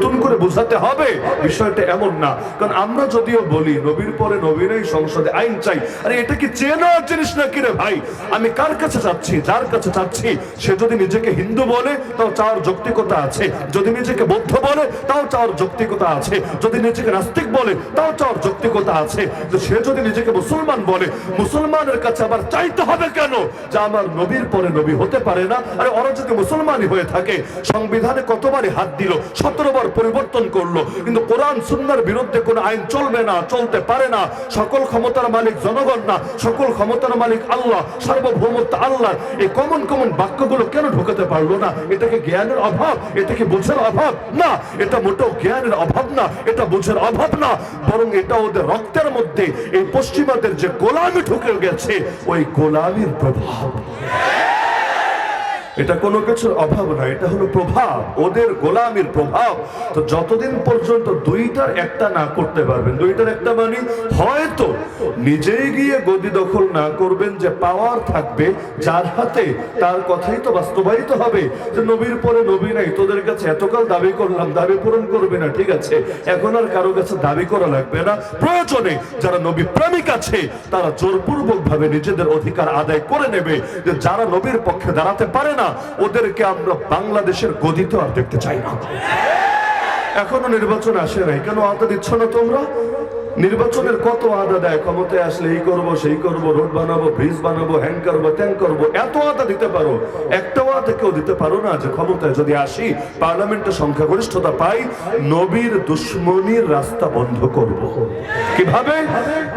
নতুন করে বোঝাতে হবে, বিষয়টা এমন না। কারণ আমরা যদিও বলি, নবীর পরে নবীরাই সংসদে আইন চাই। আরে, এটা কি চেনা জিনিস না কিরে ভাই? আমি কার কাছে চাচ্ছি, যার কাছে চাচ্ছি? সে যদি নিজেকে হিন্দু বলে, তাও চাওয়ার যৌক্তিকতা আছে। যদি নিজেকে বৌদ্ধ বলে, তাও চাওয়ার যৌক্তিকতা আছে। যদি নিজেকে নাস্তিক বলে, তাও চাওয়ার যৌক্তিকতা আছে। সে যদি নিজেকে মুসলমান বলে, মুসলমানের কাছে আবার চাইতে হবে কেন? যে আমার নবীর পরে নবী হতে পারে না। আরে, ওরা যদি মুসলমানই হয়ে থাকে, সংবিধানে কতবারই হাত দিল? সতেরো বার পরিবর্তন করল। কিন্তু কোরআন, সুন্নার বিরুদ্ধে কোনো আইন চলবে না, চলতে পারে না। সকল ক্ষমতার মালিক জনগণ না, সকল ক্ষমতার মালিক আল্লাহ, সার্বভৌমত্ব আল্লাহ। এই কমন কমন বাক্যগুলো কেন ঢোকাতে পারল না? এটাকে জ্ঞানের অভাব? এটাকে বোঝার অভাব? না, এটা মোটেও জ্ঞানের অভাব না, এটা বোঝার অভাব না। বরং এটা ওদের রক্তের মধ্যে, এই পশ্চিমাদের যে গোলামি ঢুকে গেছে, ওই গোলামির প্রভাব। এটা কোনো কিছুর অভাব না, এটা হলো প্রভাব, ওদের গোলামির প্রভাব। তো যতদিন পর্যন্ত দুইটার একটা না করতে পারবেন, দুইটার একটা মানে হয়তো নিজেই গিয়ে গদি দখল না করবেন যে পাওয়ার থাকবে যার হাতে, তার কথাই তো বাস্তবায়িত হবে যে নবীর পরে নবী নাই, তোদের কাছে এতকাল দাবি করলাম, দাবি পূরণ করবে না, ঠিক আছে? এখন আর কারও কাছে দাবি করা লাগবে না। প্রয়োজনে যারা নবী প্রেমিক আছে, তারা জোরপূর্বক ভাবে নিজেদের অধিকার আদায় করে নেবে যে যারা নবীর পক্ষে দাঁড়াতে পারে না ওদেরকে আমরা বাংলাদেশের গদিতে আর দেখতে চাই না। এখনও নির্বাচন আসে নাই। কেন আওতা দিচ্ছ না তোমরা? নির্বাচনের কত আদা দেয়? ক্ষমতায় আসলে এই করব, সেই করব, রোড বানাবো ব্রিজ বানাবো হ্যাং করব ত্যাং করব, এত আদা দিতে পারো? একটাও আদা কেউ দিতে পারো না যে ক্ষমতায় যদি আসি পার্লামেন্টের সংখ্যাগরিষ্ঠতা পাই, নবীর দুশ্মনির রাস্তা বন্ধ করব। কীভাবে?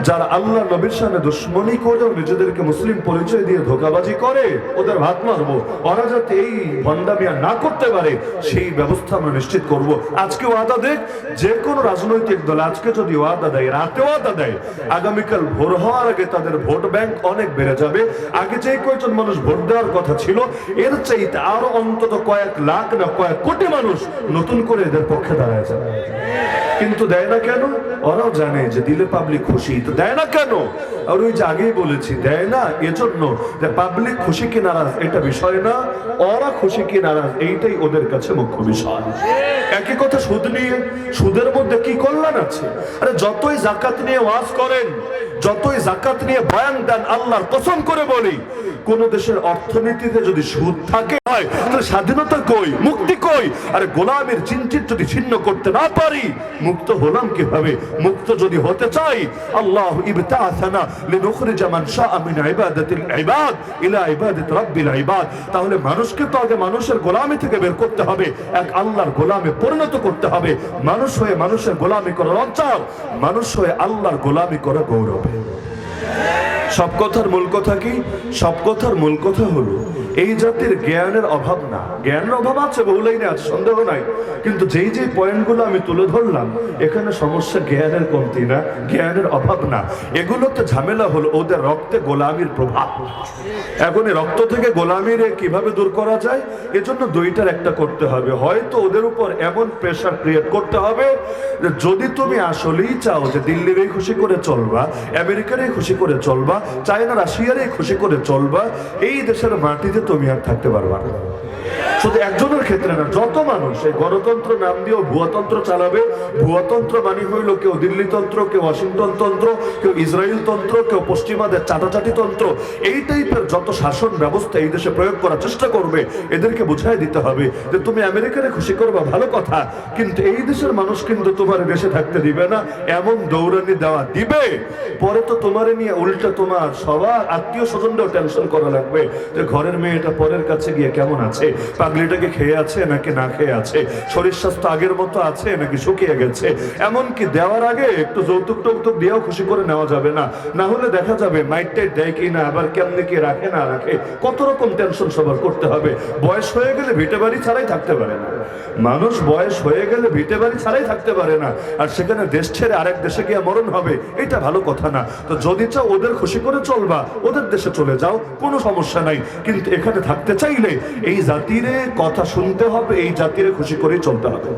যারা আল্লাহ নবীর সামনে দুশ্মনী করেও নিজেদেরকে মুসলিম পরিচয় দিয়ে ধোকাবাজি করে, ওদের ভাত মারবো। ওরা যাতে এই ভণ্ডামিয়া না করতে পারে, সেই ব্যবস্থা আমরা নিশ্চিত করব। আজকে ওয়াদা দেখ, যে কোনো রাজনৈতিক দল আজকে যদি ওয়াদা দেয় রাতে ওয়াদা দেয়। আগামীকাল ভোর হওয়ার আগে তাদের ভোট ব্যাংক অনেক বেড়ে যাবে। আগে যে কয়েকজন মানুষ ভোট দেওয়ার কথা ছিল, এর চাইতে আরও অন্তত কয়েক লাখ না কয়েক কোটি মানুষ নতুন করে এদের পক্ষে দাঁড়ায় যাবে। কিন্তু দেয় না কেন? ওরাও জানে যে দিলে পাবলিক খুশি। তো দেয় না কেন? আর ওই যে আগেই বলেছি, দেয় না? এজন্য যে পাবলিক খুশি কি নারাজ? এটা বিষয় না। ওরা খুশি কি নারাজ? এইটাই ওদের কাছে মুখ্য বিষয়। একই কথা সুদ নিয়ে, সুদের মধ্যে কি কল্যাণ আছে? আরে যতই জাকাত নিয়ে ওয়াজ করেন, যতই জাকাত নিয়ে বয়ান দেন, আল্লাহর কসম করে বলি, কোন দেশের অর্থনীতিতে যদি সুদ থাকে হয় তাহলে স্বাধীনতা কই, মুক্তি কই? আরে গোলামের চিন্তিত যদি ছিন্ন করতে না পারি, মুক্ত হলাম কীভাবে? মুক্ত যদি হতে চাই, আল্লাহ ইবতাআসানা লিনুখরিজা মান শাআ মিন ইবাদাতিল ইবাদ ইলা ইবাদাত রাব্বিল ইবাদ। তাহলে মানুষকে তো আগে মানুষের গোলামি থেকে বের করতে হবে, এক আল্লাহর গোলামে পরিণত করতে হবে। মানুষ হয়ে মানুষের গোলামি করা লজ্জার মানুষ হয়ে আল্লাহর গোলামি করা গৌরব। সব কথার মূল কথা কি? সব কথার মূল কথা হলো এই জাতির জ্ঞানের অভাব না। জ্ঞানের অভাব আছে বহু লাইনে আছে সন্দেহ নাই। কিন্তু যেই যে পয়েন্টগুলো আমি তুলে ধরলাম, এখানে সমস্যা জ্ঞানের কমতি না, জ্ঞানের অভাব না। এগুলোতে ঝামেলা হলো ওদের রক্তে গোলামির প্রভাব। এখন রক্ত থেকে গোলামির কীভাবে দূর করা যায়, এজন্য দুইটার একটা করতে হবে। হয়তো ওদের উপর এমন প্রেশার ক্রিয়েট করতে হবে যদি তুমি আসলেই চাও যে দিল্লিরই খুশি করে চলবা, আমেরিকারই খুশি করে চলবা, চায়না, রাশিয়ারই খুশি করে চলবা, এই দেশের মাটিতে তুমি আর থাকতে পারবা না। শুধু একজনের ক্ষেত্রে না, যত মানুষ এই গণতন্ত্র নাম দিয়েও ভুয়াতন্ত্র চালাবে ভুয়াতন্ত্র মানে হইল কেউ দিল্লি তন্ত্র, কেউ ওয়াশিংটন তন্ত্র, কেউ ইসরায়েল তন্ত্র, কেউ পশ্চিমাদের চাটাচাটি তন্ত্র। এই টাইপের যত শাসন ব্যবস্থা এই দেশে প্রয়োগ করার চেষ্টা করবে, এদেরকে বুঝাই দিতে হবে যে তুমি আমেরিকারে খুশি করবা, ভালো কথা। কিন্তু এই দেশের মানুষ কিন্তু তোমার দেশে থাকতে দিবে না, এমন দৌড়ানি দেওয়া দিবে। পরে তো তোমারে নিয়ে উল্টা তোমার সবার আত্মীয় স্বজনরাও টেনশন করা লাগবে যে ঘরের মেয়েটা পরের কাছে গিয়ে কেমন আছে? পাগলিটাকে খেয়ে আছে নাকি না খেয়ে আছে? শরীর স্বাস্থ্য আগের মতো আছে নাকি শুকিয়ে গেছে? এমনকি দেওয়ার আগে একটু যৌতুক টৌতুক দিয়েও খুশি করে নেওয়া যাবে না। না হলে দেখা যাবে মাইট টাইট দেয় কি না আবার কেমনে কি রাখে না রাখে। কত রকম টেনশন সবার করতে হবে। বয়স হয়ে গেলে ভিটে বাড়ি ছাড়াই থাকতে পারে না। মানুষ বয়স হয়ে গেলে ভিটে বাড়ি ছাড়াই থাকতে পারে না। আর সেখানে দেশ ছেড়ে আরেক দেশে গিয়ে মরণ হবে, এটা ভালো কথা না। তো যদি চাও ওদের খুশি করে চলবা, ওদের দেশে চলে যাও, কোনো সমস্যা নাই। কিন্তু এখানে থাকতে চাইলে এই জাতিরে কথা শুনতে হবে, এই জাতিরে খুশি করেই চলতে হবে।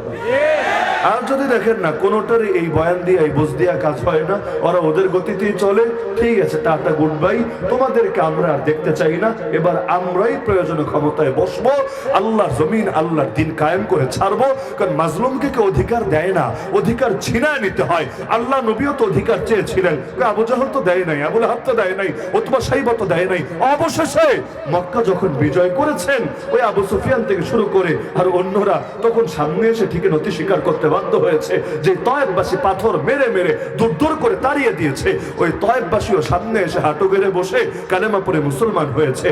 আর যদি দেখেন না কোনোটার এই বয়ান দিয়ে, এই বুঝ দিয়া কাজ হয় না, ওরা ওদের গতিতেই চলে, ঠিক আছে, টাটা গুড বাই তোমাদেরকে আমরা আর দেখতে চাই না, এবার আমরাই প্রয়োজনে ক্ষমতায় বসবো আল্লাহ জমিন, আল্লাহর দিন কায়েম করে ছাড়বো, কারণ মাজলুমকে কেউ অধিকার দেয় না, অধিকার ছিনায় নিতে হয়। আল্লাহ নবীও তো অধিকার চেয়েছিলেন আবু জাহল তো দেয় নাই, আবুল হাত তো দেয় নাই অথবা সাইবা তো দেয় নাই। অবশেষে মক্কা যখন বিজয় করেছেন, ওই আবু সুফিয়ান থেকে শুরু করে আর অন্যরা, তখন সামনে এসে ঠিক নথি স্বীকার করতে বাধ্য হয়েছে। যে তয়েববাসী পাথর মেরে মেরে দূর দূর করে তাড়িয়ে দিয়েছে। ওই তয়েববাসীও সামনে এসে হাঁটু গেড়ে বসে কালেমা পরে মুসলমান হয়েছে।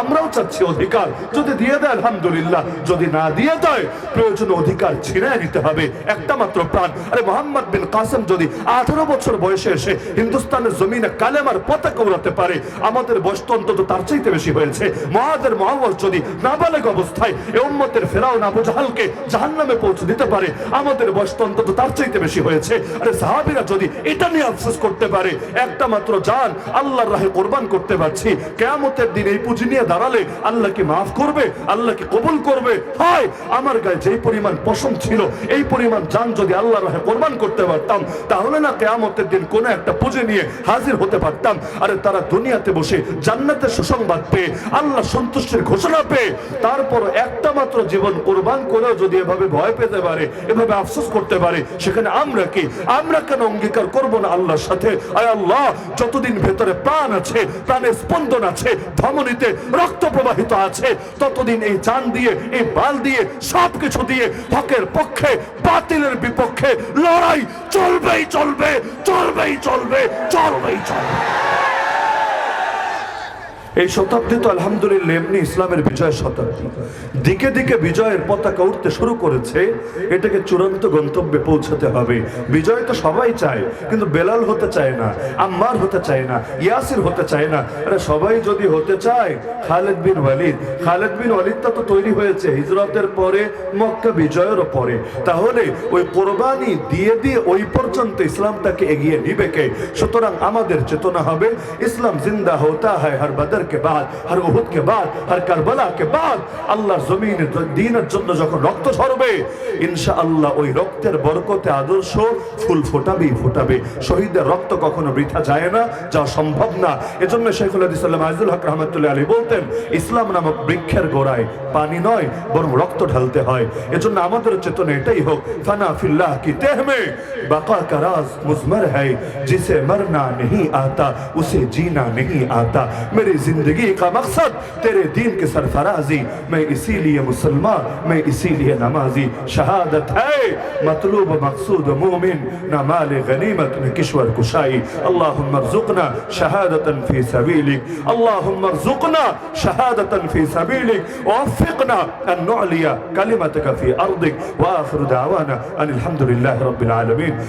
আমরাও চাচ্ছি অধিকার। যদি দিয়ে দেয়, আলহামদুলিল্লাহ। যদি না দিয়ে দেয়, প্রয়োজন অধিকার ছিনায় নিতে হবে। একটা মাত্র প্রাণ। আরে মোহাম্মদ বিন কাসেম যদি আঠারো বছর বয়সে এসে হিন্দুস্তানের জমিনে কালেমার পতাকা উড়াতে পারে, আমাদের বয়স তো অন্তত তার চাইতে বেশি হয়েছে। মহাদের মহাবর যদি নাবালেগ অবস্থায় এ উম্মতের ফেরাও আবু জাহালকে জাহান্নামে পৌঁছে দিতে পারে। আমাদের বয়স তো অন্তত তার চাইতে বেশি হয়েছে। আরে সাহাবিরা যদি এটা নিয়ে আফসোস করতে পারে, একটা মাত্র জান আল্লাহর রাহে কোরবান করতে পারছি। কেয়ামতের দিন এই পুঁজি নিয়ে দাঁড়ালে আল্লাহ কি মাফ করবে? আল্লাহ কি কবুল করবে? হয়, আমার গায়ে যেই পরিমাণ পশম ছিল, এই পরিমাণ জান যদি আল্লাহর রাহে কোরবান করতে পারতাম, তাহলে না কেয়ামতের দিন কোনো একটা পুঁজি নিয়ে হাজির হতে পারতাম। আরে তারা দুনিয়াতে বসে জান্নাতের সুসংবাদ পেয়ে, আল্লাহ সন্তুষ্টির ঘোষণা পেয়ে, তারপর একটা মাত্র জীবন কোরবান করেও যদি এভাবে ভয় পেতে পারে, এভাবে আফসোস করতে পারে, সেখানে আমরা কি? আমরা কেন অঙ্গীকার করব না আল্লাহর সাথে? আয় আল্লাহ, যতদিন ভেতরে প্রাণ আছে প্রাণের স্পন্দন আছে, ধমনীতে রক্ত প্রবাহিত আছে, ততদিন এই জান দিয়ে, এই বাল দিয়ে সব কিছু দিয়ে হকের পক্ষে, বাতিলের বিপক্ষে লড়াই চলবেই চলবে চলবেই চলবে চলবেই চলবে। এই শতাব্দী তো আলহামদুলিল্লাহ এমনি ইসলামের বিজয় শতাব্দী। দিকে দিকে বিজয়ের পতাকা উঠতে শুরু করেছে, এটাকে চূড়ান্ত গন্তব্যে পৌঁছাতে হবে। বিজয় তো সবাই চায়, কিন্তু বেলাল হতে চায় না, আম্মার হতে চায় না, ইয়াসির হতে চায় না। আরে সবাই যদি হতে চায়, খালেদ বিন ওয়ালিদ, খালেদ বিন ওয়ালিদটা তো তৈরি হয়েছে হিজরতের পরে, মক্কা বিজয়েরও পরে। তাহলে ওই কোরবানি দিয়ে দিয়ে ওই পর্যন্ত ইসলামটাকে এগিয়ে নিবে কে? সুতরাং আমাদের চেতনা হবে, ইসলাম জিন্দা হতা হয় হর বদর के बाद हर उहुद के बाद हर करबला के बाद আল্লাহর জমিনে দিনের জন্য যখন রক্ত ঝরবে ইনশাআল্লাহ ওই রক্তের বরকতে আদর্শ ফুল ফোটাবে ফোটাবে শহীদের রক্ত কখনো বৃথা যায় না যা সম্ভব না এজন্য শেখুল ইসলাম আজুল হক রহমতুল্লাহ আলী বলতেন ইসলাম নামক বৃক্ষের গোড়ায় পানি নয় বরং রক্ত ঢালতে হয় এজন্য আমাদের চেতনা এটাই হোক ফানা ফিল্লাহ কি তেহ মে বাকা का राज मुजमर है जिसे मरना नहीं आता उसे जीना नहीं आता मेरी जिंदगी का मकसद तेरे दीन के सरफराजी मैं इसीलिए मुसलमान मैं इसीलिए नमाजी शहादत है मतलूब मकसूद मोमिन न माल गनीमत में किश्वर कुशाई اللهم ارزقنا شهادة في سبيلك اللهم ارزقنا شهادة في سبيلك ووفقنا أن نعلي كلمتك في أرضك وآخر دعوانا أن الحمد لله رب العالمين